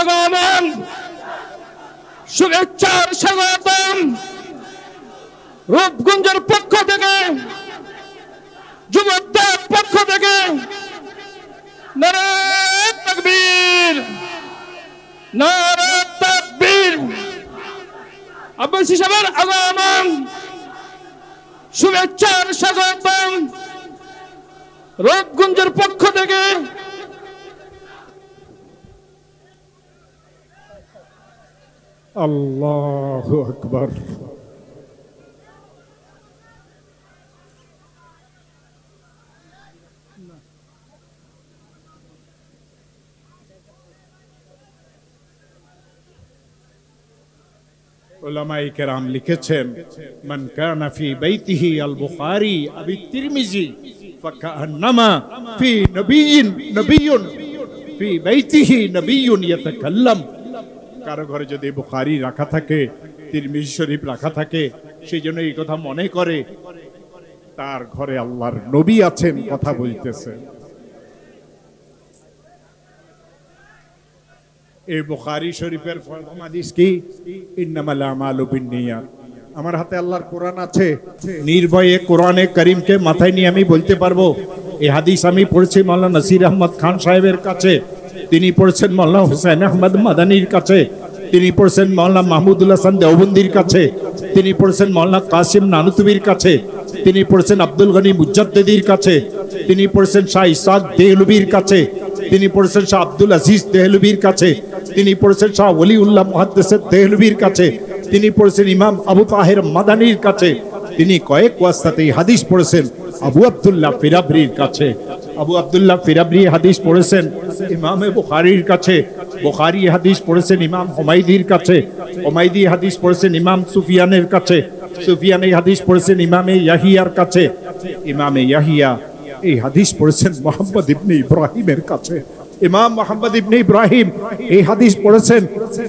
আগমন। শুভেচ্ছার স্বাগতম। রূপগঞ্জের পক্ষ থেকে, যুবকদের পক্ষ থেকে নারে তাকবীর। নারে তাকবীর। আগমন। শুভেচ্ছার স্বাগতম। রূপগঞ্জের পক্ষ থেকে আল্লাহ আকবর। ওলামাই কেরাম লিখেছেন, মান কানা ফি আল বুখারী আবি তিরমিজি। ফাকান্নামা ফি নবিয়িন নবিয়ুন ফি বাইতিহি নবিয়ুন ইয়াতাকাল্লাম কারও ঘরে যদি বুখারী রাখা থাকে, তিরমিজি শরীফ রাখা থাকে সেই জন্য এই কথা মনে করে। তার ঘরে আল্লাহর নবী আছেন, কথা বলতেছে। এই বুখারী শরীফের প্রথম হাদিস কি? ইন্নামাল আমালু বিন্নিয়াত আমার হাতে আল্লাহর কোরআন আছে। নির্ভয়ে কোরআনে করিমকে মাথায় নিয়ে আমি বলতে পারব। এই হাদিস আমি পড়েছি মাওলানা নাসির আহমদ খান সাহেবের কাছে। তিনি পড়েছেন মাওলানা হুসাইন আহমদ মাদানির কাছে। তিনি পড়েছেন মাওলানা মাহমুদুল্লাহ হাসান দেওবন্দির কাছে। তিনি পড়েছেন মাওলানা কাসিম নানুতুবির কাছে। তিনি পড়েছেন আব্দুল গনি মুজাদ্দিদির কাছে। তিনি পড়েছেন শাহ ইসাদ দেহলুবির কাছে। তিনি পড়েছেন শাহ আব্দুল আজিজ দেহলুবির কাছে। তিনি পড়েছেন শাহ ওলিউল্লাহ মুহাদ্দিসের দেহলুবির কাছে। তিনি পড়েছেন ইমাম আবু তাহের মাদানির কাছে। তিনি কয়েক ওয়াস্তাতে হাদিস পড়েছেন আবু আব্দুল্লাহ ফিরাবরির কাছে। আবু আব্দুল্লাহ ফিরাবরি হাদিস পড়েছেন ইমামে বুখারীর কাছে। বুখারী হাদিস পড়েছেন ইমাম হুমাইদির কাছে। হুমাইদি হাদিস পড়েছেন ইমাম সুফিয়ানের কাছে। সুফিয়ান এই হাদিস পড়েছেন ইমামে ইয়াহিয়ার কাছে। ইমামে ইয়াহিয়া এই হাদিস পড়েছেন মোহাম্মদ ইবনে ইব্রাহিমের কাছে। ইমাম মোহাম্মদ ইবনে ইব্রাহিম এই হাদিস পড়েছেন,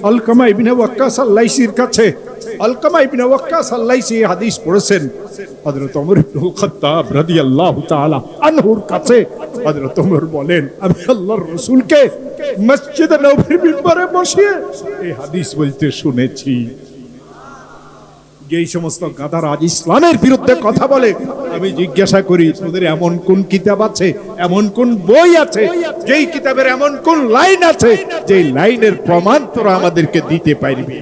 আলকামা ইবনে ওয়াক্কাস আল্লাইসির কাছে। আলকামা ইবনে ওয়াক্কাস আল্লাইসি এই হাদিস পড়েছেন। হযরত ওমর ইবনে খাত্তাব রাদিয়াল্লাহু তাআলা আনহুর কাছে হযরত ওমর বলেন, আমি আল্লাহর রাসূলকে মসজিদে নববীর মিম্বরে বসিয়ে এই হাদিস বলতে শুনেছি। যেই সমস্ত গাদার আজ ইসলামের বিরুদ্ধে কথা বলে, আমি জিজ্ঞাসা করি, তোদের এমন কোন কিতাব আছে, এমন কোন বই আছে, যেই কিতাবের এমন কোন লাইন আছে, যেই লাইনের প্রমাণ তোরা আমাদেরকে দিতে পারবি?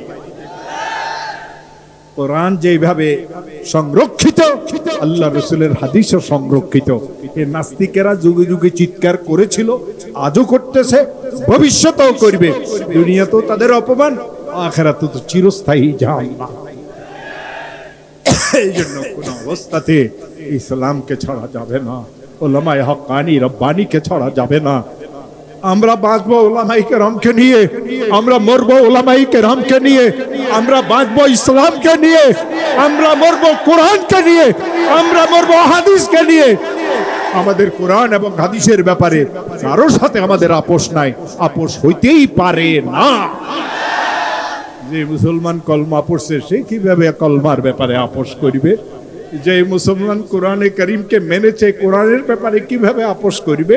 কোরআন যেভাবে সংরক্ষিত, আল্লাহ রসুলের হাদিসও সংরক্ষিত। এ নাস্তিকেরা যুগে যুগে চিৎকার করেছিল, আজও করতেছে, ভবিষ্যতেও করবে। দুনিয়াতেও তাদের অপমান আখেরাত তো চিরস্থায়ী জাহান্নাম। এই জন্য কোন অবস্থাতে ইসলামকে ছড়া যাবে না। ওলামায় হকানি রব্বানিকে ছড়া যাবে না। আমরা বাঁচবো ওলামাই কেরামকে নিয়ে, আমরা মরবো ওলামাই কেরামকে নিয়ে, আমরা বাঁচবো ইসলামকে নিয়ে, আমরা মরবো কোরআনকে নিয়ে, আমরা মরবো হাদিসকে নিয়ে। আমাদের কোরআন এবং হাদিসের ব্যাপারে কারোর সাথে আমাদের আপোষ নাই। আপোষ হইতেই পারে না। যে মুসলমান কলমা পড়ছে, সে কীভাবে কলমার ব্যাপারে আপোষ করিবে? যে মুসলমান কোরআনে করিমকে মেনেছে, কোরআনের ব্যাপারে কীভাবে আপোষ করিবে?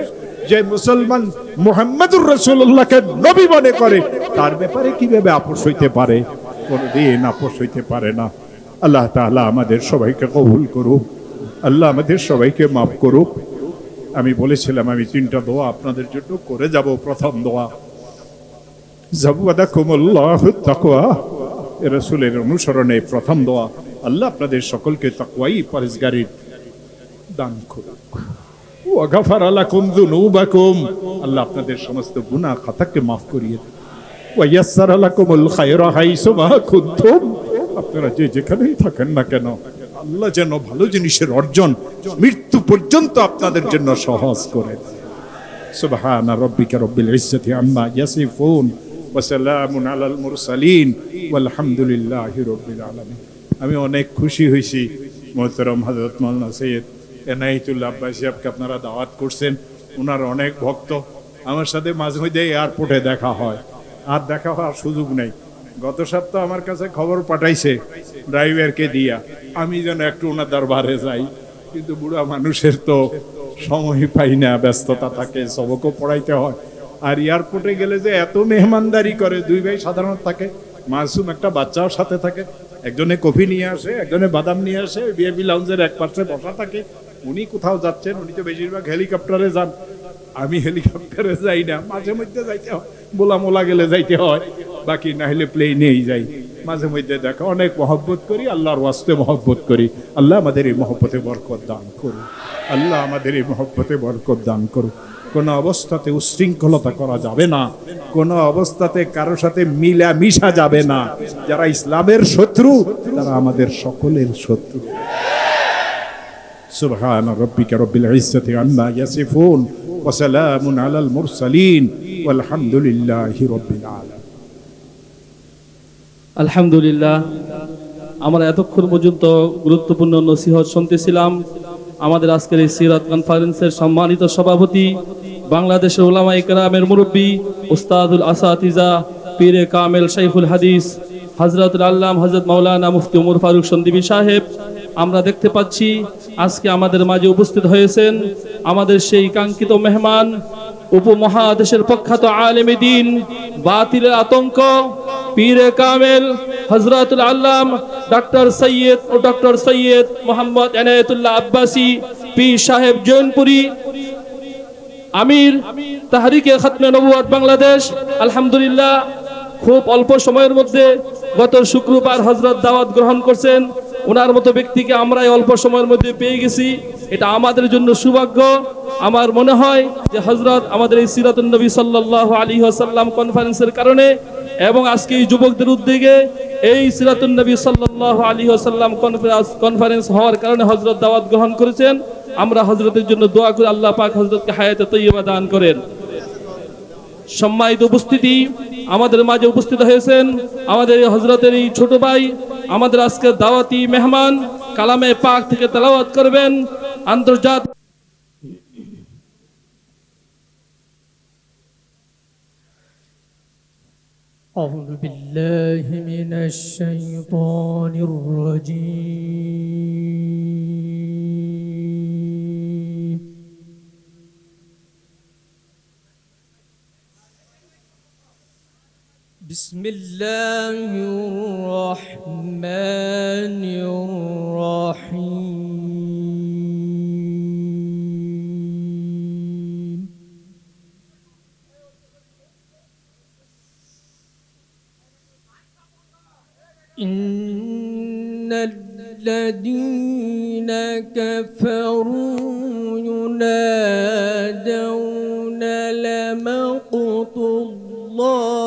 যে মুসলমান মোহাম্মদুর রসুল্লাহকে নবী মনে করে, তার ব্যাপারে কীভাবে আপোষ হইতে পারে? কোনদিন আপোষ হইতে পারে না। আল্লাহ তাআলা আমাদের সবাইকে কবুল করুক। আল্লাহ আমাদের সবাইকে মাফ করুক। আমি বলেছিলাম, আমি তিনটা দোয়া আপনাদের জন্য করে যাব। প্রথম দোয়া জাবুয়াদাকুমুল্লাহ তাকওয়া। রসুলের অনুসরণে প্রথম দোয়া, আল্লাহ আপনাদের সকলকে তাকওয়াই পরেশগারির দান করুক। ওয়াগাফার আলাকুম যুনুবাকুম। আল্লাহ আপনাদের সমস্ত গুনাহ খাতাকে মাফ করিয়ে দেন ওয়াইয়াসসার আলাকুমুল খায়রা হাইসুমা কুনতুম। আপনারা যে যেখানেই থাকেন না কেন, আল্লাহ যেন ভালো জিনিসের অর্জন মৃত্যু পর্যন্ত আপনাদের জন্য সহজ করে সুবহান রাব্বিকা রব্বিল ইজ্জতি আম্মা ইয়াসিফুন। ওসালামুন আলাল মুরসালিন আলহামদুলিল্লাহ রবিল আলমী আমি অনেক খুশি হয়েছি, মোহতরম হজরত মালনা সৈয়দ এনাইতুল্লা আব্বাস সাহেবকে আপনারা দাওয়াত করছেন। ওনার অনেক ভক্ত। আমার সাথে মাঝে মধ্যে এয়ারপোর্টে দেখা হয়। আর দেখা হওয়ার সুযোগ নেই। গত সপ্তাহ আমার কাছে খবর পাঠাইছে, ড্রাইভারকে দিয়া। আমি যেন একটু ওনার দরবারে যাই। কিন্তু বুড়া মানুষের তো সময় পাই না, ব্যস্ততা থাকে, সবকও পড়াইতে হয়। আর এয়ারপোর্টে গেলে যে এত মেহমানদারি করে, দুই ভাই সাধারণত থাকে, মাসুম একটা বাচ্চাও সাথে থাকে। একজনে কফি নিয়ে আসে, একজনে বাদাম নিয়ে আসে বিএবি লাউঞ্জের এক পাশে বসা থাকে। উনি কোথাও যাচ্ছেন, উনি তো বেশিরভাগ হেলিকপ্টারে যান। আমি হেলিকপ্টারে যাই না, মাঝে মধ্যে যাইতে হয়। বোলা মোলা গেলে যাইতে হয়, বাকি না হলে প্লেনেই যাই। মাঝে মধ্যে দেখা, অনেক মহব্বত করি, আল্লাহর ওয়াস্তে মহব্বত করি। আল্লাহ আমাদের এই মহব্বতে বরকত দান করুন আল্লাহ আমাদের এই মহব্বতে বরকত দান করুন কোনো অবস্থাতে উশৃঙ্খলতা করা যাবে না কোনো অবস্থাতে কারোর সাথে মিলা মিশা যাবে না যারা ইসলামের শত্রু তারা আমাদের সকলের শত্রু سبحان ربك رب العزة عما يصفون وسلام على المرسلين والحمد لله رب العالمين আলহামদুলিল্লাহ আমরা এতক্ষণ পর্যন্ত গুরুত্বপূর্ণ নসিহত শুনতেছিলাম আমাদের আজকের এই সিরাত কনফারেন্সের সম্মানিত সভাপতি বাংলাদেশের ওলামা ইকরামের মুরব্বী উস্তাদুল আসাতিজা, পীরে কামেল শাইখুল হাদিস হজরতুল আল্লাম হজরত মাওলানা মুফতি উমর ফারুক সন্দীপী সাহেব। আমরা দেখতে পাচ্ছি আজকে আমাদের মাঝে উপস্থিত হয়েছেন আমাদের সেই কাঙ্ক্ষিত মেহমান, উপমহাদেশের প্রখ্যাত আলেমী দিন, বাতিলের আতঙ্ক, পীরে কামেল হজরতুল আল্লাম ডক্টর সৈয়দ ও ডক্টর সৈয়দ মোহাম্মদ এনায়েতুল্লাহ আব্বাসী, পীর সাহেব জৈনপুরী আমির, তাহারিকে খাতমে নবুয়াত বাংলাদেশ। আলহামদুলিল্লাহ, খুব অল্প সময়ের মধ্যে গত শুক্রবার হজরত দাওয়াত গ্রহণ করছেন। ওনার মতো ব্যক্তিকে আমরাই অল্প সময়ের মধ্যে পেয়ে গেছি। এটা আমাদের জন্য সৌভাগ্য। আমার মনে হয় যে হজরত আমাদের এই সিরাতুল নবী সাল্লাল্লাহু আলী আসাল্লাম কনফারেন্সের কারণে এবং আজকে এই যুবকদের উদ্যোগে এই সিরাতুল নবী সাল্লাল্লাহু আলী আসাল্লাম কনফারেন্স হওয়ার কারণে হজরত দাওয়াত গ্রহণ করেছেন। আমরা হজরতের জন্য দোয়া করি আল্লাহ পাক হজরতকে হায়াতে তৈয়বা দান করেন সম্মানিত উপস্থিতি আমাদের মাঝে উপস্থিত হয়েছেন আমাদের এই হজরতের এই ছোট ভাই আমাদের আজকে দাওয়াতি মেহমান কালামে পাক থেকে তেলাওয়াত করবেন আন্তর্জাতিক أعوذ بالله من الشيطان الرجيم بسم الله الرحمن الرحيم. إن الذين كفروا ينادون لمقت الله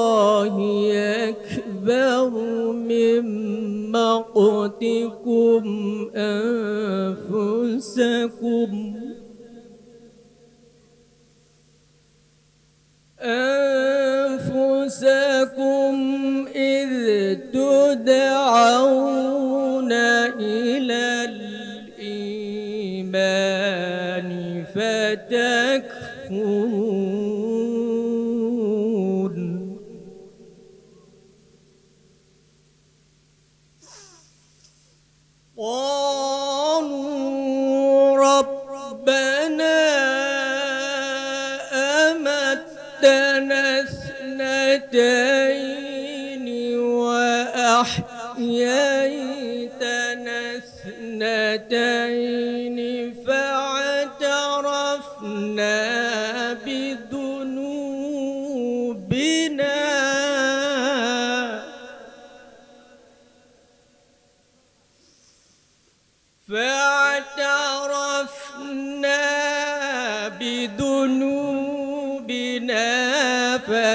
أنفسكم. أمتنا اثنتين وأحييتنا اثنتين.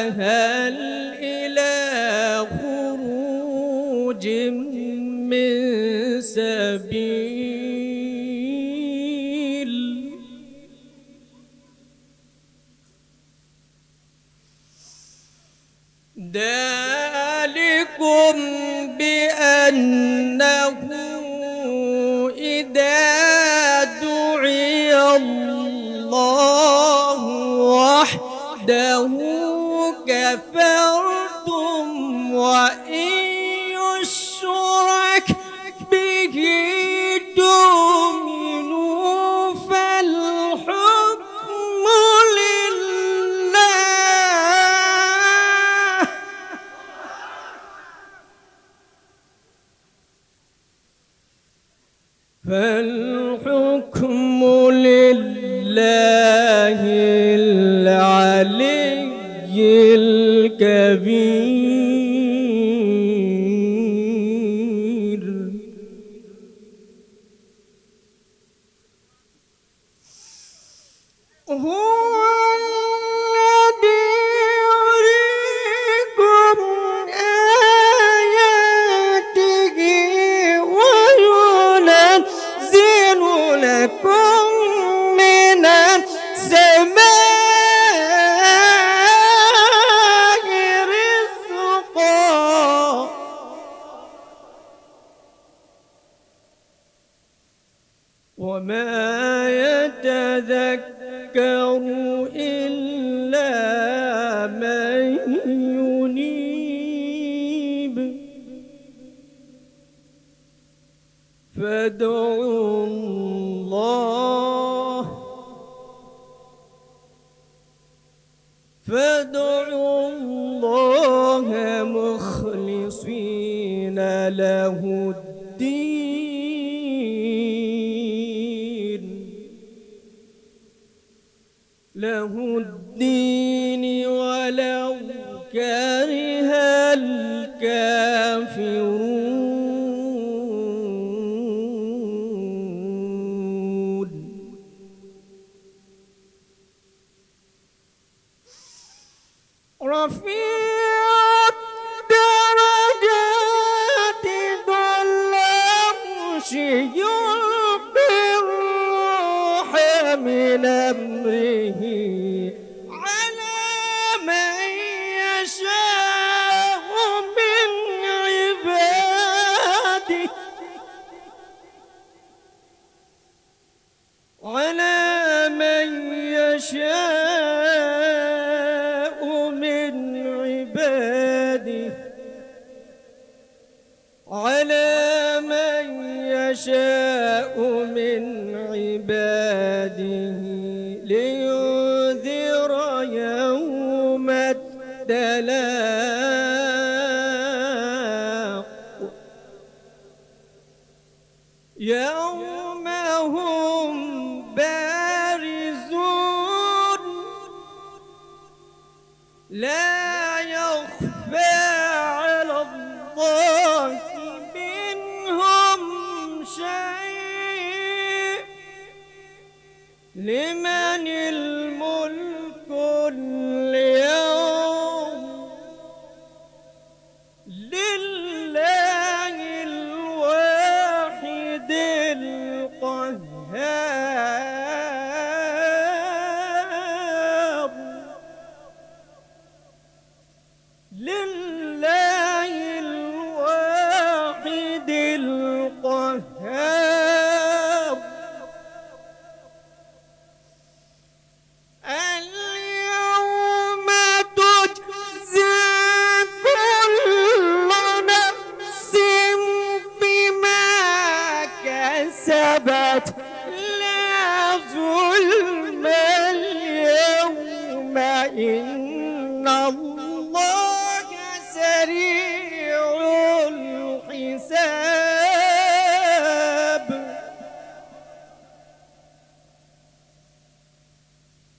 فهل إلى خروج من سبيل؟ ذلكم بأنه إذا دعي الله وحده كفرتم وإن وما يتذكر إلا من ينيب. فادعوا الله. فادعوا الله مخلصين له الدين. له الدين ولو كره الكافرون. رفيع الدرجات ذو العرش يشاء من عباده. Les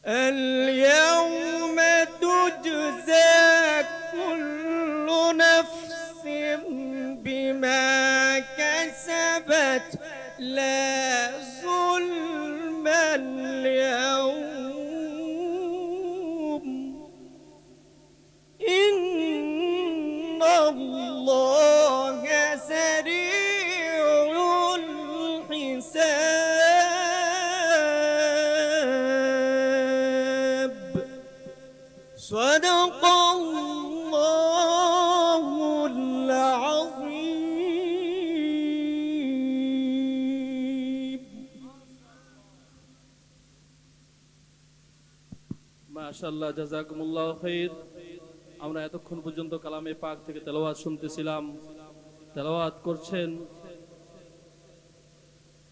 اليوم تجزى كل نفس بما كسبت. لا صدق الله العظيم মাশাল্লাহ জাজাকুমুল্লাহ খাইর আমরা এতক্ষণ পর্যন্ত কালামে পাক থেকে তেলাওয়াত শুনতেছিলাম তেলাওয়াত করছেন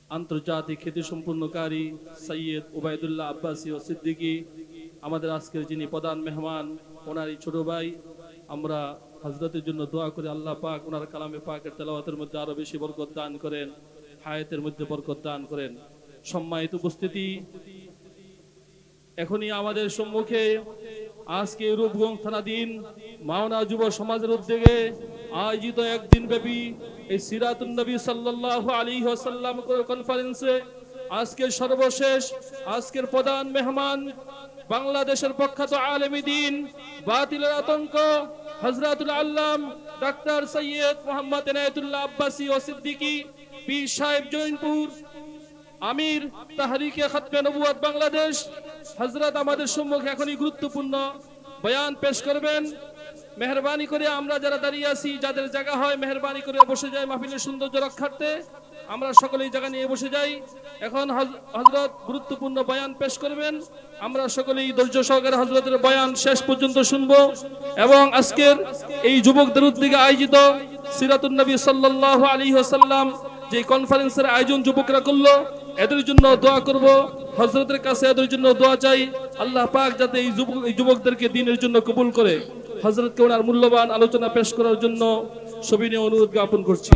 আন্তর্জাতিক খ্যাতি সম্পূর্ণকারী সৈয়দ উবায়দুল্লাহ আব্বাসী ও সিদ্দিকী আমাদের আজকের যিনি প্রধান মেহমান, ওনারই ছোট ভাই, আমরা হজরতের জন্য দোয়া করে, আল্লাহ পাক ওনার কালামে পাকের তেলাওয়াতের মধ্যে আরও বেশি বরকত দান করেন, হায়াতের মধ্যে বরকত দান করেন। সম্মানিত উপস্থিতি, এখনই আমাদের সম্মুখে আজকে রূপগঞ্জ থানাধীন মাওনা যুব সমাজের উদ্যোগে আয়োজিত একদিন ব্যাপী এই সিরাতুন নবী সাল্লাল্লাহু আলাইহি ওয়াসাল্লাম কনফারেন্সে আজকের সর্বশেষ, আজকের প্রধান মেহমান বাংলাদেশের প্রখ্যাত আলেমী দিন, বাতিলের আতঙ্ক হজরতুল আল্লাম ডাক্তার সৈয়দ মোহাম্মদ এনায়েতুল্লাহ আব্বাসী ও সিদ্দিকী, পীর সাহেব জৈনপুর, আমির তাহারিকে খাতমে নবুয়াত বাংলাদেশ হজরত আমাদের সম্মুখে এখনই গুরুত্বপূর্ণ বয়ান পেশ করবেন। মেহরবানি করে আমরা যারা দাঁড়িয়ে আছি, যাদের জায়গা হয়, মেহরবানি করে বসে যায় মাহফিলের সৌন্দর্য রক্ষার্থে। আমরা সকলেই জায়গা নিয়ে বসে যাই। এখন হজরত গুরুত্বপূর্ণ বয়ান পেশ করবেন। আমরা সকলেই ধৈর্য সহকারে হজরতের বয়ান শেষ পর্যন্ত শুনব এবং আজকের এই যুবকদের উদ্যোগে আয়োজিত সিরাতুন নবী সাল্লাল্লাহু আলাইহি ওয়াসাল্লাম যে কনফারেন্সের আয়োজন যুবকরা করল, এদের জন্য দোয়া করব। হজরতের কাছে এদের জন্য দোয়া চাই। আল্লাহ পাক যাতে এই যুবক এই যুবকদেরকে দিনের জন্য কবুল করে। হজরতকে ওনার মূল্যবান আলোচনা পেশ করার জন্য সবিনয় অনুরোধ জ্ঞাপন করছি।